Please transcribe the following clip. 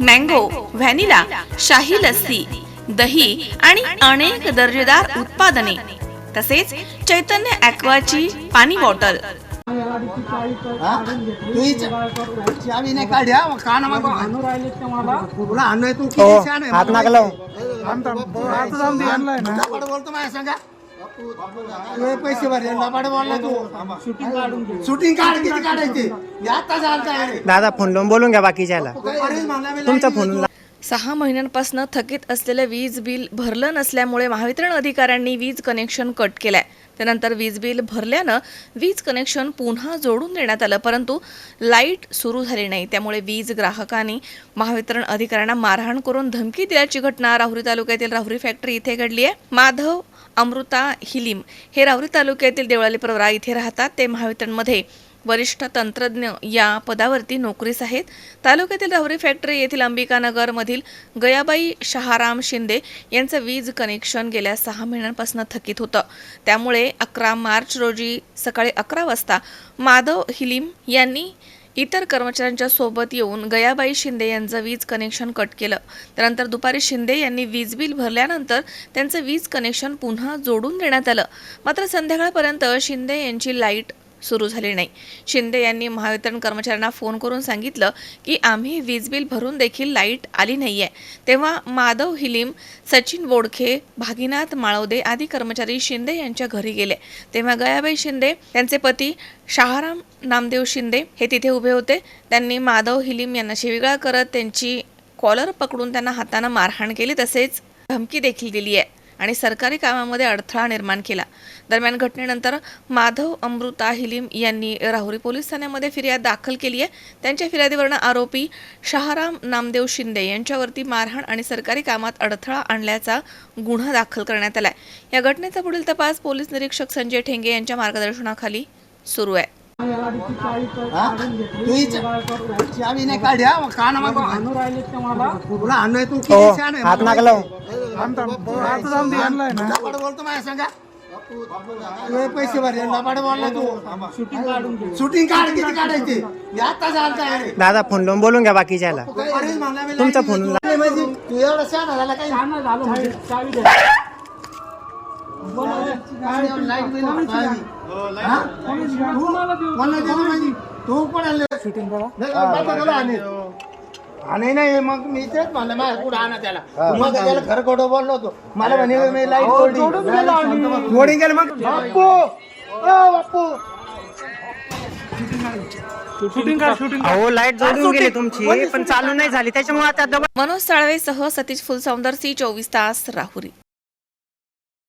Mango vanilla शाही लस्सी दही आणि अनेक दर्जेदार उत्पादने तसेच चैतन्य ॲक्वाची पाणी बॉटल. हा? हात लबाड बोलतो माझ्या सांगा. पैसे भरले. लबाड बोलला तू. शूटिंग काढ किती काढायचे? आता झालं काय दादा फोन लावून बोलून घ्या बाकीच्याला. तुमचा फोन सहा महिन्यांपासून थकीत असलेलं वीज बिल भरलं नसल्यामुळे महावितरण अधिकाऱ्यांनी वीज कनेक्शन कट केलंय. त्यानंतर वीज बिल भरल्यानं वीज कनेक्शन पुन्हा जोडून देण्यात आलं परंतु लाइट सुरू झाली नाही. त्यामुळे वीज ग्राहकांनी महावितरण अधिकाऱ्यांना मारहाण करून धमकी दिल्याची घटना राहुरी तालुक्यातील राहुरी फॅक्टरी इथे घडली आहे माधव अमृता हिलिम हे राहुरी तालुक्यातील देवळाली प्रवरा इथे राहतात. ते महावितरणमध्ये वरिष्ठ तंत्रज्ञ या पदावरती नोकरीस आहेत. तालुक्यातील राहुरी फॅक्टरी येथील अंबिकानगरमधील गयाबाई शहाराम शिंदे यांचं वीज कनेक्शन गेल्या सहा महिन्यांपासून थकीत होतं. त्यामुळे अकरा मार्च रोजी सकाळी अकरा वाजता माधव हिलीम यांनी इतर कर्मचाऱ्यांच्या सोबत येऊन गयाबाई शिंदे यांचं वीज कनेक्शन कट केलं. त्यानंतर दुपारी शिंदे यांनी वीज बिल भरल्यानंतर त्यांचं वीज कनेक्शन पुन्हा जोडून देण्यात आलं. मात्र संध्याकाळपर्यंत शिंदे यांची लाइट सुरू झाली नाही. शिंदे यांनी महावितरण कर्मचाऱ्यांना फोन करून सांगितलं की आम्ही वीज बिल भरून देखील लाइट आली नाही आहे तेव्हा माधव हिलीम सचिन बोडखे भागीनाथ माळवदे आदी कर्मचारी शिंदे यांच्या घरी गेले. तेव्हा गयाबाई शिंदे त्यांचे पती शहाराम नामदेव शिंदे हे तिथे उभे होते. त्यांनी माधव हिलीम यांना शिविगाळ करत त्यांची कॉलर पकडून त्यांना हातानं मारहाण केली तसेच धमकी देखील दिली आहे आणि सरकारी कामामध्ये अडथळा निर्माण केला. दरम्यान घटनेनंतर माधव अमृता हिलीम यांनी राहुरी पोलीस ठाण्यामध्ये फिर्याद दाखल केली आहे. त्यांच्या फिर्यादीवरनं आरोपी शहाराम नामदेव शिंदे यांच्यावरती मारहाण आणि सरकारी कामात अडथळा आणल्याचा गुन्हा दाखल करण्यात आलाय. या घटनेचा पुढील तपास पोलीस निरीक्षक संजय ठेंगे यांच्या मार्गदर्शनाखाली सुरू आहे. चावी नाही काढ्या काना मागो तुला आणलंय तू हो किती शहाणा आहे? हात नाका लावू लबाड बोलतो माझ्या सांगा लय पैसे भरले लबाड बोलला तू। शूटिंग काढ किती काढायचे आता झालं काय दादा फोन लावून बोलून घ्या बाकीच्याला अरे मला बी तुमचा लाइट फोन ला- नाही म्हणजे तू एवढा शहाणा झाला काही लाइट बिल भरावी. हा? तू- कोणाला देतो म्हणजे? आणि नाही मग मी तेच म्हणलं माझ्या कुठं आणा त्याला मग त्याला खरं खोटं बोललो होतो मला म्हणे मी लाइट जोडली जोडी गेलं मग बाप्पू शूटिंग शूटिंग अहो लाइट जोडून गेली तुमची पण चालू नाही झाली त्याच्यामुळे आता डबल मनोज साळवेसह सतीश फुलसौंदर सी चोवीस तास राहुरी